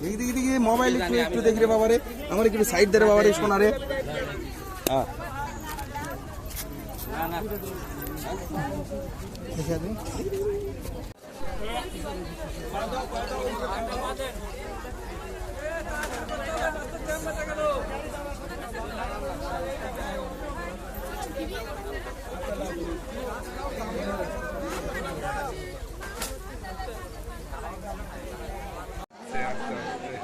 দেখি দেখি দেখি মোবাইল একটু একটু দেখি রে বাবারে। আমার একটু সাইড দে রে বাবারে শোনা রে হ্যাঁ